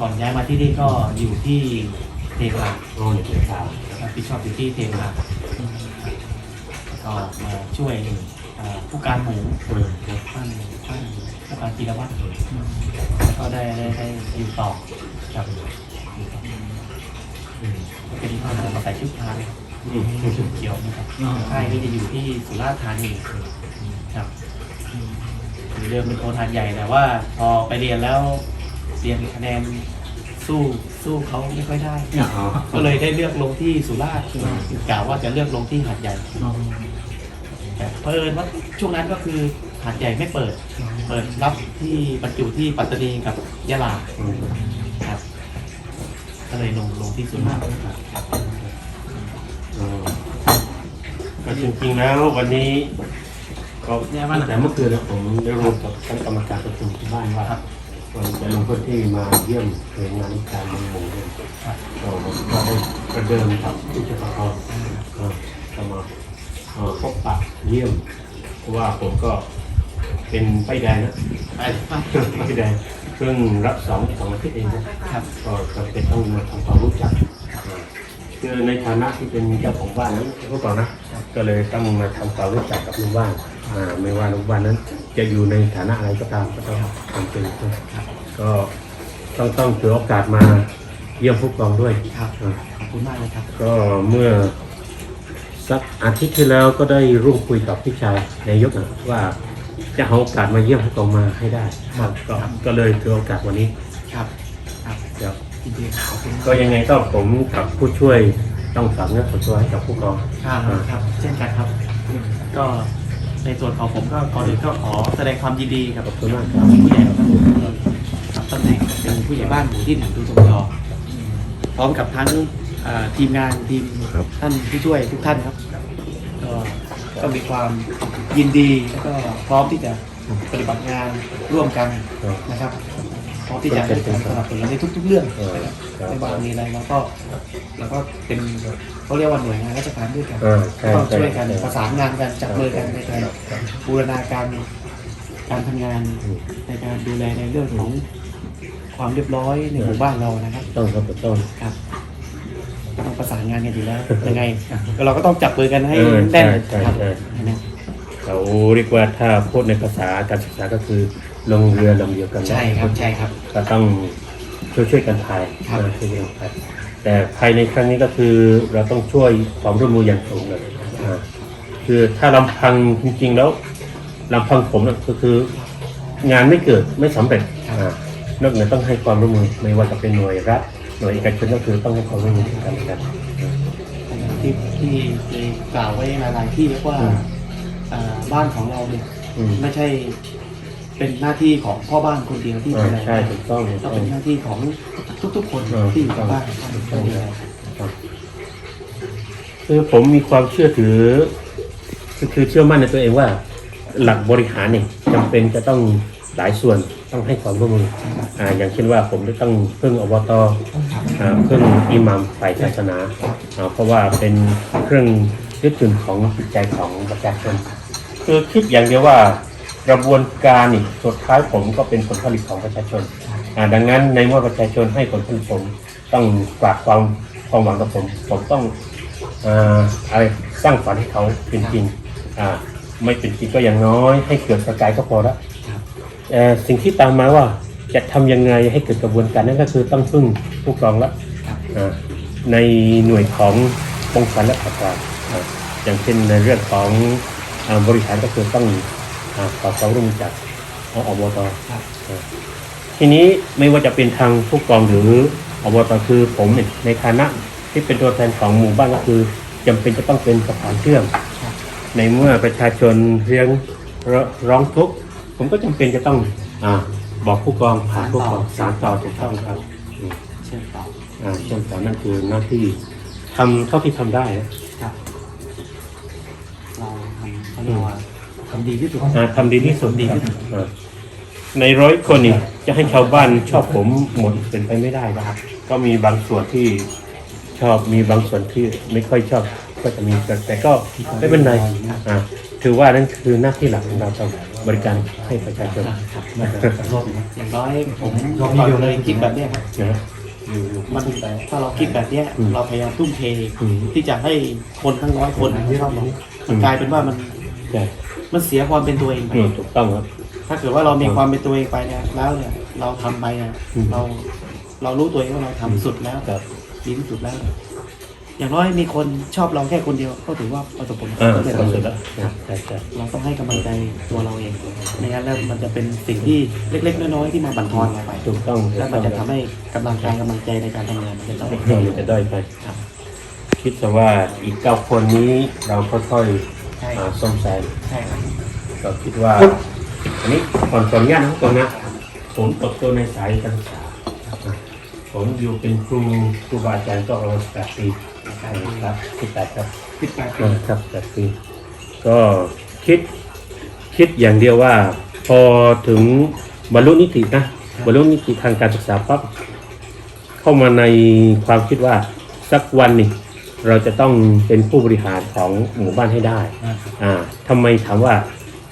ก่อนย้ายมาที่นี่ก็อยู่ที่เทพาโอ้ยเดี๋ยวข่าวรับผิดชอบอยู่ที่เทพาก็มาช่วยเอ่อผู้การหมูเออครับท่านท่านผู้การกีรวัตรแล้วก็ได้ได้ได้อยู่ต่อกับอยู่ต่ออืมเป็นท่านมาใส่ชุดพรางอืมชุดเขียวนะครับค่ายนี่จะอยู่ที่สุราษฎร์ธานีครับคือเดิมเป็นโคนทานใหญ่แต่ว่าพอไปเรียนแล้ว เรียนคะแนนสู้สู้เขาไม่ค่อยได้อ๋อก็เลยได้เลือกลงที่สุราษฎร์กล่าวว่าจะเลือกลงที่หาดใหญ่แต่เพอิญว่าช่วงนั้นก็คือหาดใหญ่ไม่เปิด เปิดรับที่บรรจุที่ปัตตานีกับยะลาอืมครับก็เลยลงลงที่สุราษฎร์ครับอ๋อก็จริงๆแล้ววันนี้ก็ตั้งแต่เมื่อคืนนะผมได้รวมกับคณะกรรมการประชุมที่บ้านว่าครับ วันจะลงพื้นที่มาเยี่ยมหน่วยงานราชการเมืองหมู่เนี่ยครับก็ก็ได้ประเดิมกับผู้ช่วยประกอบก็จะมาเอ่อพบปะเยี่ยมเพราะว่าผมก็เป็นไฟแดงนะไปไปไฟแดงเพิ่งรับสองสองอาทิตย์เองนะครับก็จำเป็นต้องมาทำความรู้จักคือในฐานะที่เป็นเจ้าของบ้านนั้นพวกเรานะก็เลยต้องมาทำความรู้จักกับลูกบ้านอ่าไม่ว่าลูกบ้านนั้น จะอยู่ในฐานะอะไรก็ตามก็ต้องทำเป็นก็ต้องต้องถือโอกาสมาเยี่ยมผู้กองด้วยครับอ่าขอบคุณมากเลยครับ ก็เมื่อสักอาทิตย์ที่แล้วก็ได้ร่วมคุยกับพี่ชายนายกนะว่าจะเอาโอกาสมาเยี่ยมผู้กองมาให้ได้ครับก็ก็เลยถือโอกาสวันนี้ครับครับครับจริงๆขอบคุณก็ยังไงก็ผมกับผู้ช่วยต้องฝากเนื้อฝากตัวให้กับผู้กองครับครับ เช่นกันครับ ก็ ในส่วนของผมก็ก่อนอื่นก็ขอแสดงความยินดีกับขอบคุณมากครับผู้ใหญ่ครับกับตำแหน่งเป็นผู้ใหญ่บ้านหมู่ที่หนึ่งดูสมยอพร้อมกับทั้งเอ่อทีมงานทีมครับท่านผู้ช่วยทุกท่านครับ ก็ก็มีความยินดีแล้วก็พร้อมที่จะปฏิบัติงานร่วมกันครับนะครับพ ร้อมที่จะให้การสนับสนุนในทุก ๆ เรื่องเออครับไม่ว่ามีอะไรเราก็เราก็เป็นเขาเรียกว่าหน่วยงานราชการด้วยกันเออใช่ต้องใช่ช่วยกันใช่ประสานงานกันจับมือกันในการบูรณาการการทำงานอืมในการดูแลในเรื่องของความเรียบร้อยในหมู่บ้านเรานะครับ ต้องครับต้อง ครับก็ต้องประสานงานกันอยู่แล้ว ยังไงเราก็ต้องจับมือกันให้เออแน่นใช่ครับใช่ นะ เขาเรียกว่าถ้าพูดในภาษาการศึกษาก็คือ ลงเรือลำเดียวกันใช่ครับใช่ครับ ก็ต้องช่วยช่วยๆกันพายครับนะช่วยๆกันพายแต่ภายในครั้งนี้ก็คือเราต้องช่วยความร่วมมืออย่างสูงเลยอ่าคือถ้าลำพังจริงๆแล้วลำพังผมนะก็คืองานไม่เกิดไม่สำเร็จอ่านอกเหนือต้องให้ความร่วมมือไม่ว่าจะเป็นหน่วยรัฐหน่วยเอกชนก็คือต้องให้ความร่วมมือกันและกัน ที่ที่ที่กล่าวไว้หลายๆที่เรียกว่าอืม อ่าบ้านของเราเนี่ย อืม ไม่ใช่ เป็นหน้าที่ของพ่อบ้านคนเดียวที่อ่าดูแลใช่ถูกต้องถูกต้ต้อองงเป็นหน้าที่ของทุกๆคนเออ ที่อยู่กับบ้านถูกต้องต้องดูแลครับคือผมมีความเชื่อถือคือคือเชื่อมั่นในตัวเองว่า หลักบริหารเนี่ยจำเป็นจะต้องหลายส่วนต้องให้ความร่วมมืออ่าอย่างเช่นว่าผมจะต้องพึ่งอบตอ่าพึ่งอิหมัมฝ่ายศาสนาอ่าเพราะว่าเป็นเครื่องยึดถือของจิตใจของประชาชนคือคิดอย่างเดียวว่า กระบวนการนี่สุดท้ายผมก็เป็นผลผลิตของประชาชนอ่าดังนั้นในเมื่อประชาชนให้ผลผลิตผมต้องฝากความความหวังกับผม ผมต้องอ่าอะไรสร้างฝันให้เขาเป็นจริงอ่าไม่เป็นจริงก็อย่างน้อย ให้เกิดประกายก็พอละครับเอ่อสิ่งที่ตามมาว่าจะทำยังไงให้เกิดกระบวนการนั่นก็คือต้องพึ่งผู้กองละครับอ่าในหน่วยของป้องกันและปราบปรามอ่าอย่างเช่นในเรื่องของอาบริหารก็คือต้อง อาขอความร่วมมือจากอบตครับทีนี้ไม่ว่าจะเป็นทางผู้กองหรืออบตคือผมเนี่ยในฐานะที่เป็นตัวแทนของหมู่บ้านก็คือจำเป็นจะต้องเป็นสะพานเชื่อมครับในเมื่อประชาชนเรียงรร้องทุกข์ผมก็จำเป็นจะต้องอาบอกผู้กองผ่านผู้กองสารต่อถูกต้องครับอืมเชื่อมต่ออ่าเชื่อมต่อนั่นคือหน้าที่ทำเท่าที่ทำได้นะครับเราทำเขาเรียกว่า ทำดีที่สุดอ่าทำดีที่สุดดีที่สุดอ่าในร้อยคนนี่จะให้ชาวบ้านชอบผมหมดเป็นไปไม่ได้นะครับ ก็มีบางส่วนที่ชอบมีบางส่วนที่ไม่ค่อยชอบก็จะมีแต่แต่ก็ไม่เป็นไรอ่าถือว่านั่นคือหน้าที่หลักของเราต้องบริการให้ประชาชนครับรอบนะอย่างน้อยผมก่อนเคยคิดแบบเนี้ยครับนะอยู่อยู่มันถ้าเราคิดแบบเนี้ยอืมเราพยายามทุ่มเทอืมที่จะให้คนทั้งร้อยคนชอบเรามันกลายเป็นว่ามันใช่ มันเสียความเป็นตัวเองไป อืมถูกต้องครับ ถ้าเกิดว่าเรามีความเป็นตัวเองไปเนี่ยแล้วเนี่ยเราทำไปเนี่ยอืม เราเรารู้ตัวเองว่าเราทำสุดแล้วครับดีที่สุดแล้ว อย่างน้อยมีคนชอบเราแค่คนเดียวก็ถือว่าประสบผลอ่าสำเร็จความสุดแล้วใช่ใช่เราต้องให้กำลังใจตัวเราเองไม่งั้นแล้วมันจะเป็นสิ่งที่เล็ก ๆ น้อยๆที่มาบั่นทอนเราไปถูกต้องถูกแล้วต้มัอนงจะทำให้กำลังกายกำลังใจในการทำงานมันจะต้อง มันจะด้อยไป ครับ คิดแต่ว่าอีกเก้าคนนี้เราค่อย ใช่ๆอ่าซ่อมแซมใช่ครับก็คิดว่า อันนี้ก่อนก่อนงานนะก่อนนะผมเติบโตในสายการศึกษาผมอยู่เป็นครูครูบาอาจารย์ก็ประมาณแปดปีครับที่แปดครับคิดไปอ่าครับแปดปีก็คิดคิดอย่างเดียวว่า พอถึงบรรลุนิตินะบรรลุนิติทางการศึกษาปั๊บเข้ามาในความคิดว่าสักวันนี่ เราจะต้องเป็นผู้บริหารของหมู่บ้านให้ได้อ่าทำไมถามว่า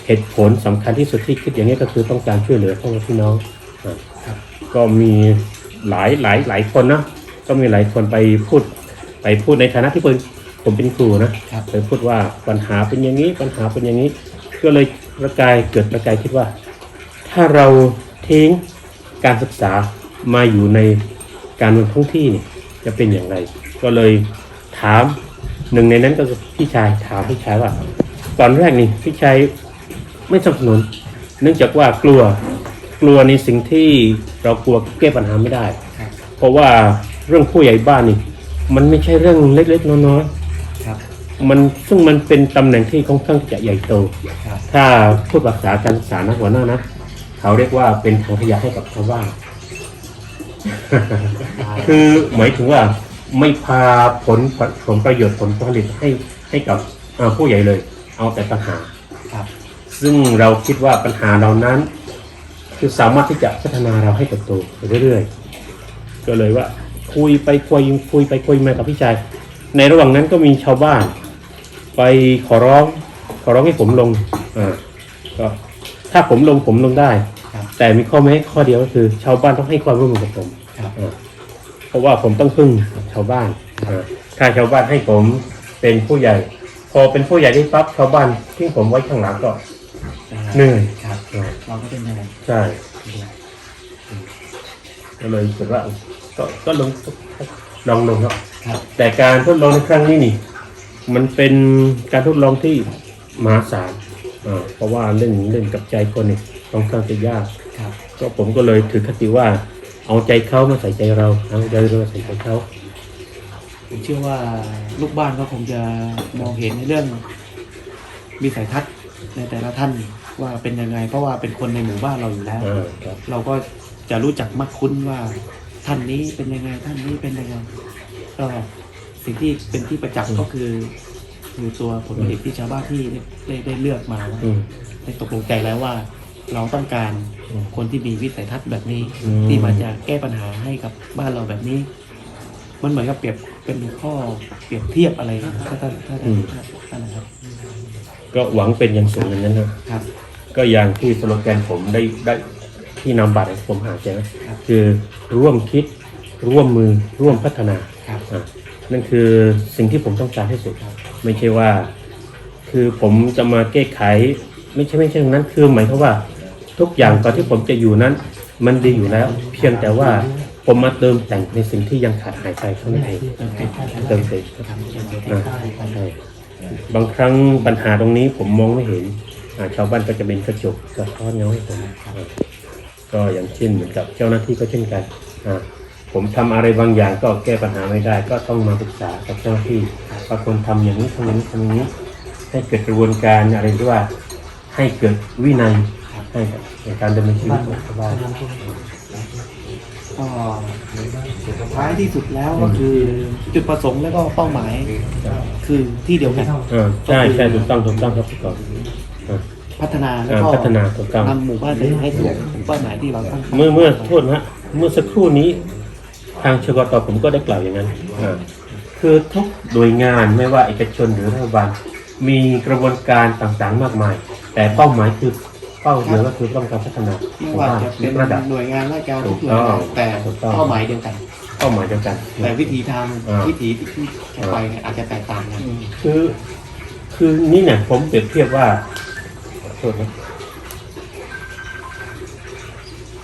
เหตุผลสำคัญที่สุดที่คิดอย่างนี้ก็คือต้องการช่วยเหลือพ่อแม่พี่น้องอ่าก็มีหลายหลายหลายคนนะก็มีหลายคนไปพูดไปพูดในฐานะที่ผมผมเป็นครูนะครับไปพูดว่าปัญหาเป็นอย่างนี้ปัญหาเป็นอย่างนี้ก็เลยประกายเกิดประกายคิดว่า ถ้าเราทิ้งการศึกษามาอยู่ในการเมืองท้องที่เนี่ยจะเป็นอย่างไร ก็เลย ถามหนึ่งในนั้นก็คือพี่ชายถามพี่ชายว่า ตอนแรกนี่พี่ชายไม่สนับสนุน เนื่องจากว่ากลัวกลัวในสิ่งที่เรากลัวแก้ปัญหาไม่ได้ครับเพราะว่าเรื่องผู้ใหญ่บ้านนี่ มันไม่ใช่เรื่องเล็กๆน้อยครับๆมันซึ่งมันเป็นตำแหน่งที่ค่อนข้างจะใหญ่โตครับถ้าพูดภาษาการศึกษานะหัวหน้านะเขาเรียกว่าเป็นถังขยะให้กับชาวบ้านคือหมายถึงว่า ไม่พาผลผลประโยชน์ผลผลิตให้ให้กับอ่าผู้ใหญ่เลย เอาแต่ปัญหาครับ ซึ่งเราคิดว่าปัญหาเหล่านั้น คือสามารถที่จะพัฒนาเราให้เติบโตไปเรื่อยๆก็เลยว่าคุยไปคุยคุยไปคุยมากับพี่ชาย ในระหว่างนั้นก็มีชาวบ้าน ไปขอร้อง ขอร้องให้ผมลงอ่าก็ถ้าผมลงผมลงได้ครับแต่มีข้อแม้ข้อเดียวก็คือ ชาวบ้านต้องให้ความร่วมมือกับผมครับอ่า เพราะว่าผมต้องพึ่งชาวบ้านอ่าถ้าชาวบ้านให้ผมเป็นผู้ใหญ่ พอเป็นผู้ใหญ่ได้ปั๊บชาวบ้านทิ้งผมไว้ข้างหลังก็เหนื่อยครับอ่าเราก็เป็นยังไงใช่ก็เลยคิดว่าก็ก็ลงลองลงครับครับแต่การทดลองในครั้งนี้นี่ มันเป็นการทดลองที่มหาศาลอ่าเพราะว่าเล่นเล่นกับใจคนนี่ค่อนข้างจะยากครับก็ผมก็เลยถือคติว่า เอาใจเขามาใส่ใจเราเอาใจเรามาใส่ใจเขาผมเชื่อว่าลูกบ้านก็คงจะมองเห็นในเรื่องมีสายทัศน์ในแต่ละท่านว่าเป็นยังไง เพราะว่าเป็นคนในหมู่บ้านเราอยู่แล้วอ่าครับ เราก็จะรู้จักมักคุ้นว่าท่านนี้เป็นยังไงท่านนี้เป็นยังไงก็สิ่งที่เป็นที่ประจักษ์ก็คือคือตัวผลผลิตที่ชาวบ้านที่ได้ได้ได้เลือกมาว่าอืม ได้ตกลงใจแล้วว่า เราต้องการอืมคนที่มีวิสัยทัศน์แบบนี้อืมที่มันจะแก้ปัญหาให้กับบ้านเราแบบนี้ มันเหมือนกับเปรียบเป็นข้อเปรียบเทียบอะไรนะถ้าท่านถ้าท่านถ้าท่านนะครับ ก็หวังเป็นอย่างสูงอย่างนั้นนะครับ ก็อย่างที่สโลแกนผมได้ได้ที่นำบัตรให้ผมหาเจอนะครับคือร่วมคิดร่วมมือร่วมพัฒนาครับอะนั่นคือสิ่งที่ผมต้องการที่สุดครับไม่ใช่ว่า คือผมจะมาแก้ไข ไม่ใช่ไม่ใช่อย่างนั้น คือหมายความว่า ทุกอย่างก่อนที่ผมจะอยู่นั้น มันดีอยู่แล้ว เพียงแต่ว่าผมมาเติมแต่งในสิ่งที่ยังขาดหายไปเท่านั้นเองเติมเต็มเติมเต็มครับอะบางครั้งปัญหาตรงนี้ผมมองไม่เห็นชาวบ้านก็จะเป็นกระจกสะท้อนเงาให้ผมก็อย่างเช่นเหมือนกับเจ้าหน้าที่ก็เช่นกันผมทำอะไรบางอย่างก็แก้ปัญหาไม่ได้ ก็ต้องมาปรึกษากับเจ้าหน้าที่ว่าควรทำอย่างนี้ทำอย่างนี้ทำอย่างนี้ ให้เกิดกระบวนการอะไรที่ว่าให้เกิดวินัย ให้กับในการดำเนินชีวิตของชาวบ้านก็ท้ายที่สุดแล้วก็คือจุดประสงค์แล้วก็เป้าหมายคือที่เดียวกันอ่าใช่ใช่ถูกต้องถูกต้องครับพี่ก่อนอ่าพัฒนาแล้วอ่าก็พัฒนาถูกต้องนำหมู่บ้านไปให้ถึงเป้าหมายที่เราตั้งเมื่อเมื่อโทษนะฮะเมื่อสักครู่นี้ทางชกตผมก็ได้กล่าวอย่างนั้นอ่าคือทุกหน่วยงานไม่ว่าเอกชนหรือรัฐบาลมีกระบวนการต่างๆมากมาย แต่เป้าหมายคือเป้าเดียวก็คือต้องการพัฒนาไม่ว่าจะเป็นระดับหน่วยงานราชการทุกหน่ถูวยกต้งาอนงแต่ถูกต้องเป้าหมายเดียวกันเป้าหมายเดียวกัน แต่วิธีทอ่าำวิธีที่จะไปเนี่ยอาจจะแตกต่างกันคือคือนี่เนี่ยผมเปรียบเทียบว่าขอโทษนะ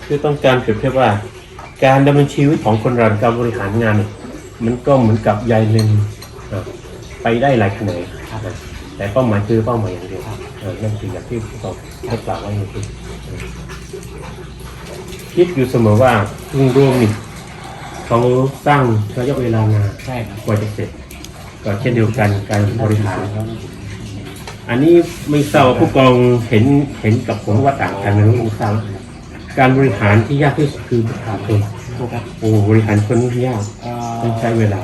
คือต้องการเปรียบเทียบว่า การดำเนินชีวิตของคนเราการบริหารงานเนี่ยมันก็เหมือนกับใยเลนอะไปได้หลายแขนงครับนะแต่เป้าหมายคือเป้าหมายอย่างเดียวครับเออ นั่นคืออย่างที่เราได้กล่าวไว้เมื่อกี้เออคิดอยู่เสมอว่าลุงรวมนี่เขาสร้างระยะเวลานานใช่ครับกว่าจะเสร็จ ก็เช่นเดียวกันการบริหารอันนี้ไม่ทราบว่าผู้กองเห็นเห็นกับผมว่าต่างกันไหมไม่ทราบการบริหารที่ยากที่สุดคือบริหารคนถูกครับโอ้บริหารคนนี่ยากเอ่อต้องใช้เวลา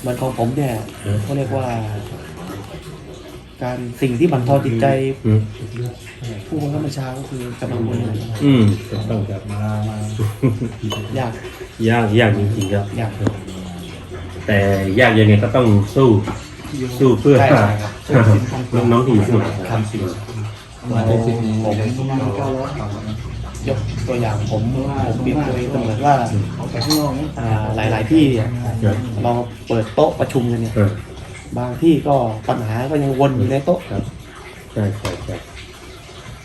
เหมันของผมเนี่ยเออเขาเรียกว่า การสิ่งที่บั่นทอนจิตใจอืมผู้บังคับบัญชาก็คือกำลังพลอืมถูกต้องครับยากยากยากจริงๆครับ ยากแต่ยากยังไงก็ต้องสู้ สู้เพื่อใช่ใช่ครับน้องๆที่อยู่ที่นู่นครับมาได้สิบนี้ผมได้สิบนี้ยกตัวอย่างผมผมเปรียบเลยเสมือนว่าอ่าหลายๆที่อะครับเราเปิดโต๊ะประชุมกันเนี่ยเออ บางที่ก็ปัญหาก็ยังวนอยู่ในโต๊ะ ครับใช่ใช่ใช่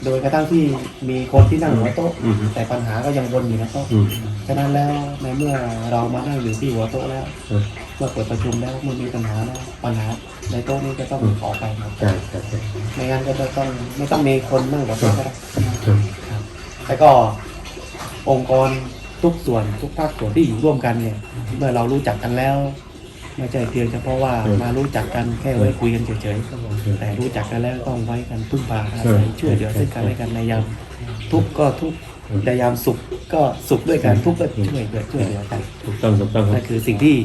โดยกระทั่งที่มีคนที่นั่งหัวโต๊ะ อืม แต่ปัญหาก็ยังวนอยู่ในโต๊ะอืม ฉะนั้นแล้วในเมื่อเรามานั่งอยู่ที่หัวโต๊ะแล้วเออเมื่อเปิดประชุมแล้วเมื่อมีปัญหาแล้วปัญหาในโต๊ะนี้จะต้องออกไปครับใช่ใช่ใช่ไม่งั้นก็จะต้องไม่ต้องมีคนนั่งหัวโต๊ะก็ได้ครับครับแล้วก็องค์กรทุกส่วนทุกภาคส่วนที่อยู่ร่วมกันเนี่ย เมื่อเรารู้จักกันแล้ว ไม่ใช่เพียงเฉพาะว่ามารู้จักกันแค่ไว้คุยกันเฉยๆแต่รู้จักกันแล้วต้องไว้กันพึ่งพาอาศัยช่วยเหลือซึ่งกันและกันในยามทุกข์ก็ทุกข์ในยามสุขก็สุขด้วยกันทุกข์ก็ช่วยเหลือช่วยเหลือกันถูกต้องถูกต้องครันั่บนคือสิ่งที่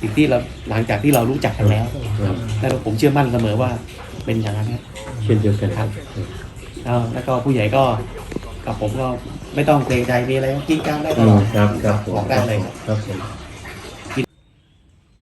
สิ่งที่เราหลังจากที่เรารู้จักกันแล้วครับแล้วผมเชื่อมั่นเสมอว่าเป็นอย่างนั้นครับเช่นเดียวกันครับเอาแล้วก็ผู้ใหญ่ก็กับผมก็ไม่ต้องเกรงใจมีอะไรก็กินกันได้ตอืลมอดครับครับผมบอกได้เลยครับผม